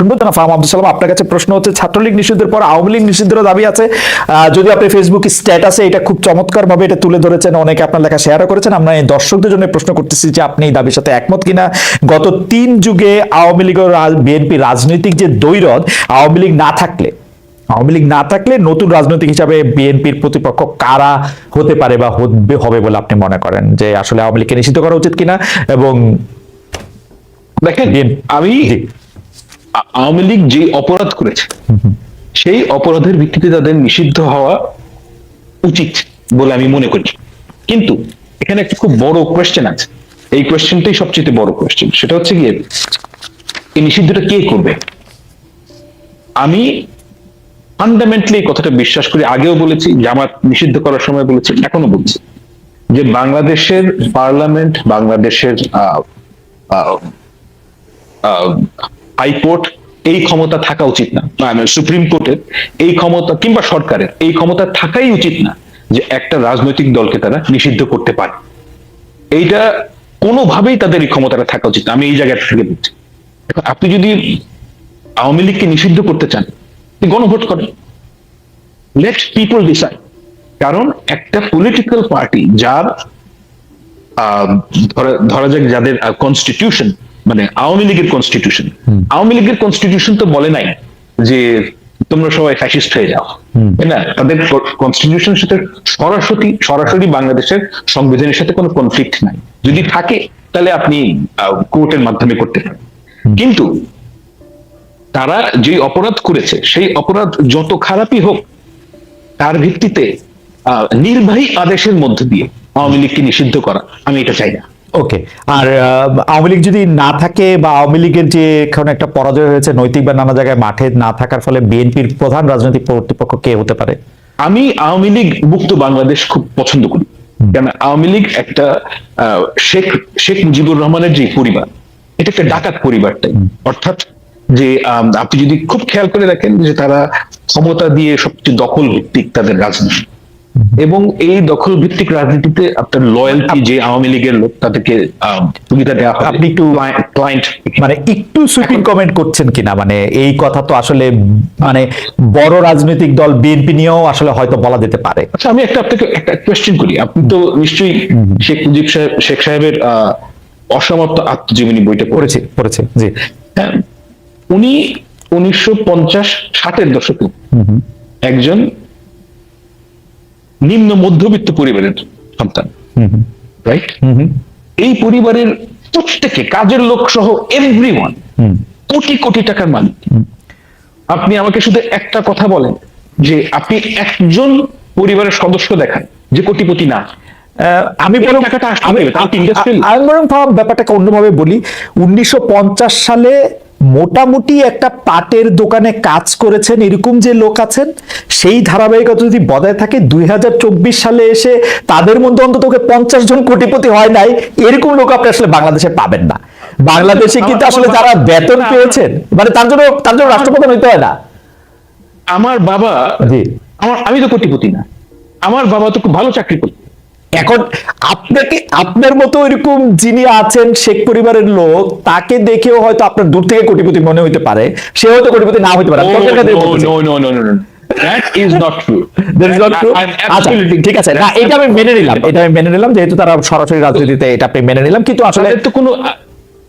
শুনব না ফার্ম আব্দুল সালাম আপনার কাছে প্রশ্ন হচ্ছে ছাত্রলীগ নিষিদ্ধের পর আওয়ামী লীগ নিষিদ্ধের দাবি আছে। যদি আপনি ফেসবুক স্ট্যাটাসে এটা খুব চমৎকার ভাবে এটা তুলে ধরেছেন অনেকে আপনার লেখা শেয়ারও করেছেন আমরা এই দর্শকদের জন্য প্রশ্ন করতেছি যে আপনি এই দাবির সাথে একমত কিনা। গত তিন যুগে আওয়ামী লীগ ও বিএনপি রাজনৈতিক যে দৈরদ আওয়ামী লীগ না থাকলে আওয়ামী লীগ না থাকলে নতুন রাজনৈতিক হিসাবে বিএনপির প্রতিপক্ষ কারা হতে পারে বা হবে হবে বলে আপনি মনে করেন যে আসলে আওয়ামী লীগকে নিষিদ্ধ করা উচিত কিনা? এবং দেখেন আমি আওয়ামী লীগ যে অপরাধ করেছে, সেই অপরাধের ভিত্তিতে তাদের নিষিদ্ধ হওয়া উচিত বলে আমি মনে করি। কিন্তু এখানে একটা খুব বড় কোয়েশ্চেন আছে। এই কোয়েশ্চেনটাই সবচেয়ে বড় কোয়েশ্চেন সেটা হচ্ছে গিয়ে, এই নিষিদ্ধটা কে করবে? আমি ফান্ডামেন্টালি কথাটা বিশ্বাস করি। আগেও বলেছি, জামাত নিষিদ্ধ করার সময় বলেছি, এখনও বলছি যে বাংলাদেশের পার্লামেন্ট বাংলাদেশের হাইকোর্ট এই ক্ষমতা থাকা উচিত না মানে সুপ্রিম কোর্টের এই ক্ষমতা কিংবা সরকারের এই ক্ষমতা থাকাই উচিত না যে একটা রাজনৈতিক দলকে তারা নিষিদ্ধ করতে পারে। এইটা কোনোভাবেই তাদের এই ক্ষমতাটা থাকা উচিত। আমি এই জায়গাটা থেকে বলছি। এখন আপনি যদি আওয়ামী লীগকে নিষিদ্ধ করতে চান গণভোট করেন। লেট পিপল ডিসাইড কারণ একটা পলিটিক্যাল পার্টি যার ধরা যাক যাদের কনস্টিটিউশন মানে আওয়ামী লীগের কনস্টিটিউশন আওয়ামী লীগের কনস্টিটিউশন তো বলে নাই যে তোমরা সবাই ফ্যাসিস্ট হয়ে যাও। তাই না? তাদের কনস্টিটিউশনের সাথে সরাসরি সরাসরি বাংলাদেশের সংবিধানের সাথে কোনো কনফ্লিক্ট নাই। যদি থাকে তাহলে আপনি কোর্টের মাধ্যমে করতে পারেন। কিন্তু তারা যে অপরাধ করেছে সেই অপরাধ যত খারাপই হোক তার ভিত্তিতে আহ, নির্বাহী আদেশের মধ্য দিয়ে আওয়ামী লীগকে নিষিদ্ধ করা আমি এটা চাই না। ওকে আর আওয়ামী লীগ যদি না থাকে বা আওয়ামী লীগের যে এখন একটা পরাজয় হয়েছে নৈতিক বা নানা জায়গায় মাঠে না থাকার ফলে বিএনপির প্রধান রাজনৈতিক কর্তৃপক্ষ কে হতে পারে? আমি আওয়ামী লীগ মুক্ত বাংলাদেশ খুব পছন্দ করি। কেন আওয়ামী লীগ একটা আহ, শেখ শেখ মুজিবুর রহমানের যে পরিবার এটা একটা ডাকাত পরিবারটাই অর্থাৎ যে আপনি যদি খুব খেয়াল করে দেখেন যে তারা ক্ষমতা দিয়ে সবচেয়ে দখল ভিত্তিক তাদের রাজনীতি। এবং এই দখল ভিত্তিক রাজনীতিতে আপনার লয়্যালটি যে আওয়ামী লীগের লোক তাদেরকে সুবিধা দেওয়া হবে। আপনি একটু ক্লায়েন্ট মানে একটু সুইপিং কমেন্ট করছেন কিনা? মানে এই কথা তো আসলে মানে বড় রাজনৈতিক দল বিএনপি নিয়েও আসলে হয়তো বলা যেতে পারে। আচ্ছা আমি একটা আপনাকে একটা কোয়েশ্চেন করি। আপনি তো নিশ্চয়ই শেখ মুজিব সাহেব শেখ সাহেবের অসমাপ্ত আত্মজীবনী বইটা পড়েছে পড়েছে পড়েছে জি। হ্যাঁ উনি উনিশশো পঞ্চাশ ষাটের দশকে একজন নিম্ন মধ্যবিত্ত পরিবারের সন্তান রাইট এই পরিবারের প্রত্যেকে কাজের লোক সহ এভরি ওয়ান কোটি কোটি টাকার মালিক। আপনি আমাকে শুধু একটা কথা বলেন যে আপনি একজন পরিবারের সদস্য দেখান যে কোটিপতি না। আমি বরং? আমি বরং ব্যাপারটাকে অন্যভাবে বলি। উনিশশো পঞ্চাশ সালে মোটামুটি একটা পাটের দোকানে কাজ করেছেন এরকম যে লোক আছেন সেই ধারাবাহিকতা যদি বজায় থাকে দুই সালে এসে তাদের মধ্যে অন্তত পঞ্চাশ জন কোটিপতি হয় নাই এরকম লোক আপনি আসলে বাংলাদেশে পাবেন না। বাংলাদেশে কিন্তু আসলে যারা বেতন পেয়েছেন মানে তার জন্য তার জন্য রাষ্ট্রপ্রধান হইতে হয় না। আমার বাবা জি। আমার আমি তো কোটিপতি না। আমার বাবা তো খুব ভালো চাকরি করত। এখন আপনাকে আপনার মতো এরকম যিনি আছেন শেখ পরিবারের লোক তাকে দেখেও হয়তো আপনার দূর থেকে কোটিপতি মনে হইতে পারে। সে হয়তো কোটিপতি না হইতে পারে। ঠিক আছে। না এটা আমি মেনে নিলাম। এটা আমি মেনে নিলাম যেহেতু তারা সরাসরি রাজনীতিতে এটা আপনি মেনে নিলাম। কিন্তু আসলে তো কোনো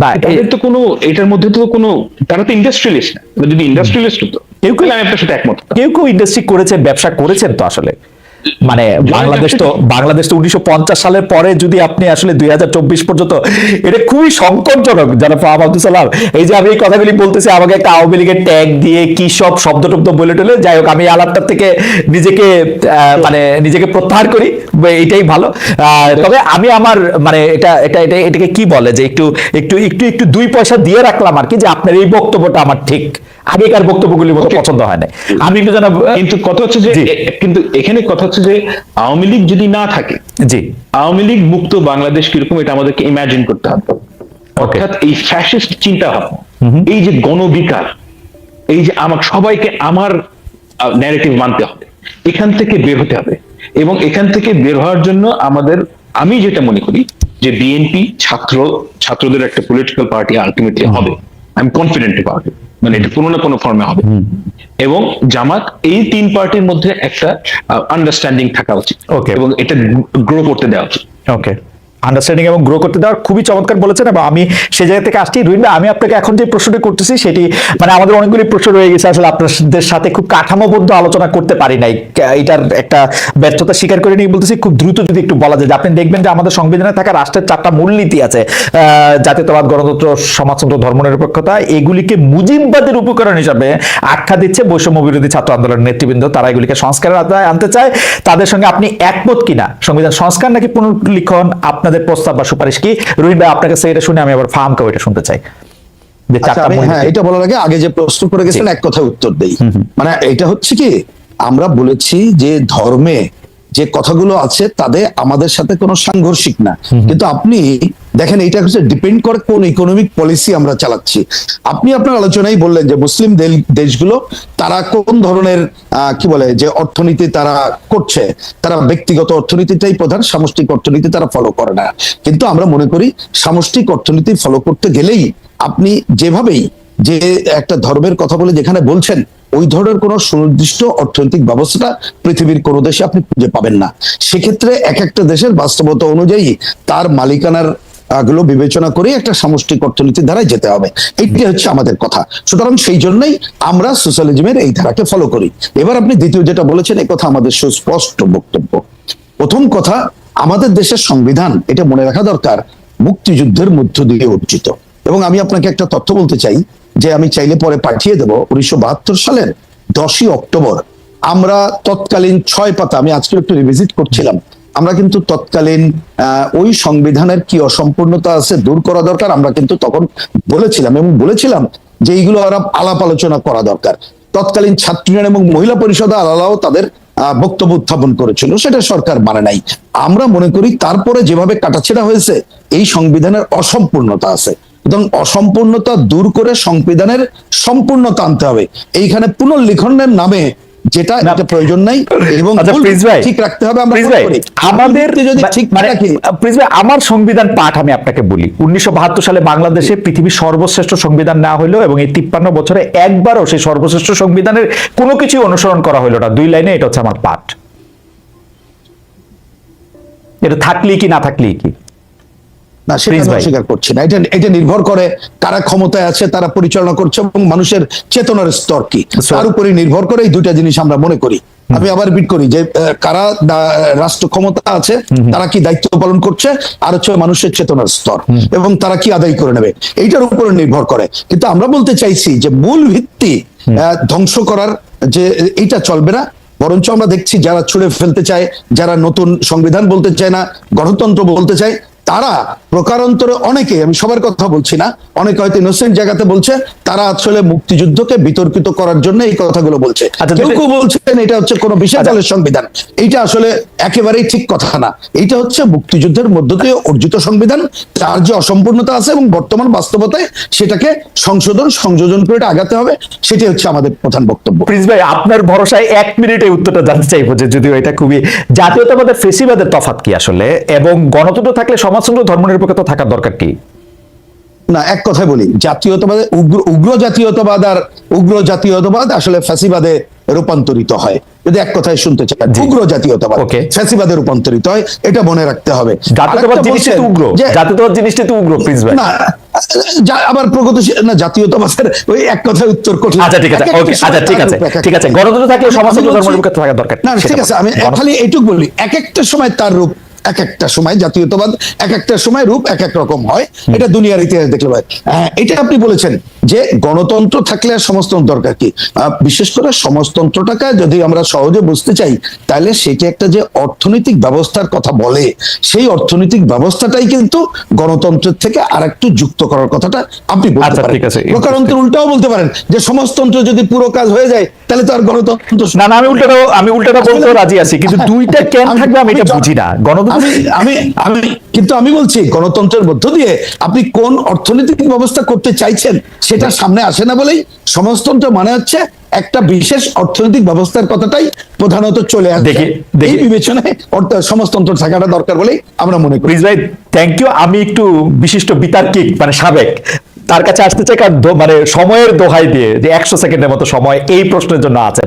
না, তো কোনো এটার মধ্যে তো কোনো তারা তো ইন্ডাস্ট্রিয়ালিস্ট না। যদি ইন্ডাস্ট্রিয়ালিস্ট হতো কেউ কেউ- তাহলে আমি আপনার সাথে একমত। কেউ কেউ ইন্ডাস্ট্রি করেছেন ব্যবসা করেছেন তো আসলে। মানে বাংলাদেশ তো বাংলাদেশ তো উনিশশো সালের পরে যদি আপনি আসলে দুই হাজার চব্বিশ পর্যন্ত এটা খুবই সংকটজনক যারা ফাহাম আব্দুল সালাম। এই যে আমি এই কথাগুলি বলতেছি আমাকে একটা আওয়ামী লীগের ট্যাগ দিয়ে কি সব শব্দ টব্দ বলে টলে যাই হোক আমি আলাপটার থেকে নিজেকে আহ, মানে নিজেকে প্রত্যাহার করি এইটাই ভালো। আহ, তবে আমি আমার মানে এটা এটা এটা এটাকে কি বলে যে একটু একটু একটু একটু দুই পয়সা দিয়ে রাখলাম আর কি যে আপনার এই বক্তব্যটা আমার ঠিক। আগেকার বক্তব্যগুলি পছন্দ হয় না আমি একটু জানাব কিন্তু কথা হচ্ছে যে কিন্তু এখানে কথা হচ্ছে যে আওয়ামী লীগ যদি না থাকে জি। আওয়ামী লীগ মুক্ত বাংলাদেশ কীরকম এটা আমাদেরকে ইমাজিন করতে হবে। অর্থাৎ এই ফ্যাসিস্ট চিন্তা ভাবনা এই যে গণবিকার এই যে আমার সবাইকে আমার ন্যারেটিভ মানতে হবে এখান থেকে বের হতে হবে এবং এখান থেকে বের হওয়ার জন্য আমাদের আমি যেটা মনে করি যে বিএনপি ছাত্র ছাত্রদের একটা পলিটিক্যাল পার্টি আলটিমেটলি হবে। I am confident about it মানে এটা কোনো না কোনো ফর্মে হবে। এবং জামাত এই তিন পার্টির মধ্যে একটা আন্ডারস্ট্যান্ডিং থাকা উচিত. এবং এটা গ্রো করতে দেওয়া উচিত। ওকে আন্ডারস্ট্যান্ডিং এবং গ্রো করতে দেওয়ার খুবই চমৎকার বলেছেন এবং আমি সেই জায়গা থেকে আসছি। রুইন আমি আপনাকে এখন যে প্রশ্নটি করতেছি সেটি মানে আমাদের অনেকগুলি প্রশ্ন রয়ে গেছে, আসলে আপনাদের সাথে খুব কাঠামোবদ্ধ আলোচনা করতে পারি নাই। এটার একটা ব্যর্থতা স্বীকার করে নিয়ে বলতেছি, খুব দ্রুত যদি একটু বলা যায়। আপনি দেখবেন যে আমাদের সংবিধানে থাকা রাষ্ট্রের চারটা মূলনীতি আছে জাতীয়তাবাদ, গণতন্ত্র, সমাজতন্ত্র, ধর্মনিরপেক্ষতা। এগুলিকে মুজিববাদের উপকরণ হিসাবে আখ্যা দিচ্ছে বৈষম্য বিরোধী ছাত্র আন্দোলনের নেতৃবৃন্দ। তারা এগুলিকে সংস্কারের আওতায় আনতে চায়। তাদের সঙ্গে আপনি একমত কিনা? সংবিধান সংস্কার নাকি পুনর্লিখন? আপনাদের প্রস্তাব বা সুপারিশ কি? রুহিন ভাই আপনার কাছে এটা শুনে আমি আবার ফার্ম কাউ এটা শুনতে চাই। যে আচ্ছা, চারটা হ্যাঁ এটা বলার আগে আগে যে প্রশ্ন করে গেছেন এক কথায় উত্তর দেই। মানে এটা হচ্ছে কি আমরা বলেছি যে ধর্মে যে কথাগুলো আছে তাদের আমাদের সাথে কোনো সাংঘর্ষিক না। কিন্তু আপনি দেখেন এটা হচ্ছে ডিপেন্ড করে কোন ইকোনমিক পলিসি আমরা চালাচ্ছি। আপনি আপনার আলোচনায় বললেন যে মুসলিম দেশগুলো তারা কোন ধরনের কি বলে যে অর্থনীতি তারা করছে তারা ব্যক্তিগত অর্থনীতিটাই প্রধান সামষ্টিক অর্থনীতি তারা ফলো করে না। কিন্তু আমরা মনে করি সামষ্টিক অর্থনীতি ফলো করতে গেলেই আপনি যেভাবেই যে একটা ধর্মের কথা বলে যেখানে বলছেন ওই ধরনের কোন সুনির্দিষ্ট অর্থনৈতিক ব্যবস্থাটা পৃথিবীর কোনো দেশে আপনি খুঁজে পাবেন না। সেক্ষেত্রে এক একটা দেশের বাস্তবতা অনুযায়ী তার মালিকানারগুলো বিবেচনা করে একটা সামষ্টিক অর্থনীতির ধারায় যেতে হবে। এইটাই হচ্ছে আমাদের কথা। সুতরাং সেই জন্যই আমরা সোশ্যালিজমের এই ধারাকে ফলো করি। এবার আপনি দ্বিতীয় যেটা বলেছেন এই কথা আমাদের সুস্পষ্ট বক্তব্য। প্রথম কথা, আমাদের দেশের সংবিধান, এটা মনে রাখা দরকার, মুক্তিযুদ্ধের মধ্য দিয়ে অর্জিত। এবং আমি আপনাকে একটা তথ্য বলতে চাই। যে আমি চাইলে পরে পাঠিয়ে দেব, উনিশশো বাহাত্তর সালের দশই অক্টোবর। আমরা তৎকালীন ছয় পাতা, আমি আজকে একটু রিভিজিট করছিলাম। আমরা কিন্তু তৎকালীন ওই সংবিধানের কি অসম্পূর্ণতা আছে দূর করা দরকার, আমরা কিন্তু তখন বলেছিলাম এবং বলেছিলাম যে এইগুলো আলাপ আলোচনা করা দরকার। তৎকালীন ছাত্র এবং মহিলা পরিষদ আলাদাও তাদের বক্তব্য উত্থাপন করেছিল, সেটা সরকার মানে নাই। আমরা মনে করি তারপরে যেভাবে কাটাছেড়া হয়েছে, এই সংবিধানের অসম্পূর্ণতা আছে। এবং অসম্পূর্ণতা দূর করে সংবিধানের সম্পূর্ণতা আনতে হবে। এইখানে পুনর্লিখনের নামে যেটা। এটা প্রয়োজন নাই এবং আচ্ছা, ঠিক রাখতে হবে আমরা। আমাদের যদি ঠিক মানে রাখি আমার সংবিধান পাঠ আমি আপনাকে বলি। উনিশশো বাহাত্তর সালে বাংলাদেশে পৃথিবীর সর্বশ্রেষ্ঠ সংবিধান না হইল এবং এই তিপ্পান্ন বছরে একবারও সেই সর্বশ্রেষ্ঠ সংবিধানের কোনো কিছু অনুসরণ করা হইল না। দুই লাইনে এটা হচ্ছে আমার পাঠ। এটা থাকলেই কি না থাকলেই কি? না সেটা। অস্বীকার করছি না। এটা এটা নির্ভর করে কারা ক্ষমতায় আছে তারা পরিচালনা করছে এবং মানুষের চেতনার স্তর কি। তার উপরে নির্ভর করে এই দুইটা জিনিস আমরা মনে করি। আমি আবার রিপিট করি যে কারা রাষ্ট্র ক্ষমতা আছে তারা কি দায়িত্ব পালন করছে আর হচ্ছে মানুষের চেতনার স্তর। এবং তারা কি আদায় করে নেবে এইটার উপরে নির্ভর করে। কিন্তু আমরা বলতে চাইছি যে মূল ভিত্তি ধ্বংস করার যে এইটা চলবে না। বরঞ্চ আমরা দেখছি যারা ছুড়ে ফেলতে চায় যারা নতুন সংবিধান বলতে চায় না গণতন্ত্র বলতে চায় তারা প্রকারান্তরে অনেকে আমি সবার কথা বলছি না অনেকে হয়তো ইনোসেন্ট জায়গাতে বলছে তারা আসলে মুক্তিযুদ্ধকে বিতর্কিত করার জন্য এই কথাগুলো বলছে। আচ্ছা, কেউ কেউ বলছেন এটা হচ্ছে কোনো বিশেষ দলের সংবিধান। এইটা আসলে একেবারেই ঠিক কথা না। এইটা হচ্ছে মুক্তিযুদ্ধের মধ্য দিয়ে অর্জিত সংবিধান তার যে অসম্পূর্ণতা আছে এবং বর্তমান বাস্তবতায় সেটাকে সংশোধন সংযোজন করে এটা আগাতে হবে সেটাই হচ্ছে আমাদের প্রধান বক্তব্য। প্রিন্স ভাই আপনার ভরসায় এক মিনিটে উত্তরটা জানতে চাইব যে যদিও এটা খুবই জাতীয়তাবাদের ফেসিবাদের তফাৎ কি আসলে? এবং গণতন্ত্র থাকলে সমাজতন্ত্র ধর্মনিরপেক্ষতা থাকার দরকার কি? না এক কথায় বলি জাতীয়তাবাদ উগ্র উগ্র জাতীয়তাবাদ আর উগ্র জাতীয়তাবাদ আসলে ফ্যাসিবাদে রূপান্তরিত হয়। যদি এক কথায় শুনতে জি। উগ্র জাতীয়তাবাদ. ফ্যাসিবাদে রূপান্তরিত হয় এটা মনে রাখতে হবে। জাতীয়তাবাদ জিনিসটা তো উগ্র। জাতীয়তাবাদ জিনিসটা তো উগ্র প্রিন্স ভাই। না আবার প্রগতিশীল না জাতীয়তাবাদের ওই এক কথায় উত্তর করলাম আচ্ছা ঠিক আছে ওকে আচ্ছা ঠিক আছে ঠিক আছে। গণতন্ত্র থাকলে সমাজতন্ত্র ধর্মনিরপেক্ষতা থাকা দরকার। না ঠিক আছে আমি খালি এইটুকু বলি এক একটা সময় তার রূপ এক একটা সময় জাতীয়তাবাদ এক একটা সময় রূপ এক এক রকম হয়। এটা দুনিয়ার ইতিহাস দেখলে ভাই। হ্যাঁ, এটা আপনি বলেছেন যে গণতন্ত্র থাকলে আর সমাজতন্ত্র দরকার কি? বিশেষ করে সমাজতন্ত্রটাকে যদি আমরা সহজে বুঝতে চাই তাহলে সেটি একটা যে অর্থনৈতিক ব্যবস্থার কথা বলে সেই অর্থনৈতিক ব্যবস্থাটাই কিন্তু গণতন্ত্রের থেকে আর একটু যুক্ত করার কথাটা আপনি বলতে আচ্ছা, পারেন। প্রকারান্তর উল্টাও বলতে পারেন যে সমাজতন্ত্র যদি পুরো কাজ হয়ে যায় তাহলে তো আর গণতন্ত্র না না আমি উল্টাটাও আমি উল্টাটা বলতেও রাজি আছি কিন্তু দুইটা কেন থাকবে আমি এটা বুঝি না। গণতন্ত্র আমি আমি আমি কিন্তু আমি বলছি গণতন্ত্রের মধ্য দিয়ে আপনি কোন অর্থনৈতিক ব্যবস্থা করতে চাইছেন সেটা সামনে আসে না বলেই সমাজতন্ত্র মানে হচ্ছে একটা বিশেষ অর্থনৈতিক ব্যবস্থার কথাটাই প্রধানত চলে আসে। দেখি- এই দেখি- বিবেচনায় সমাজতন্ত্র থাকাটা দরকার বলেই আমরা মনে করি। ভাই থ্যাংক ইউ আমি একটু বিশিষ্ট বিতার্কিক মানে সাবেক। তার কাছে আসতে চাই কারণ মানে সময়ের দোহাই দিয়ে যে একশো সেকেন্ডের মতো সময় এই প্রশ্নের জন্য আছে।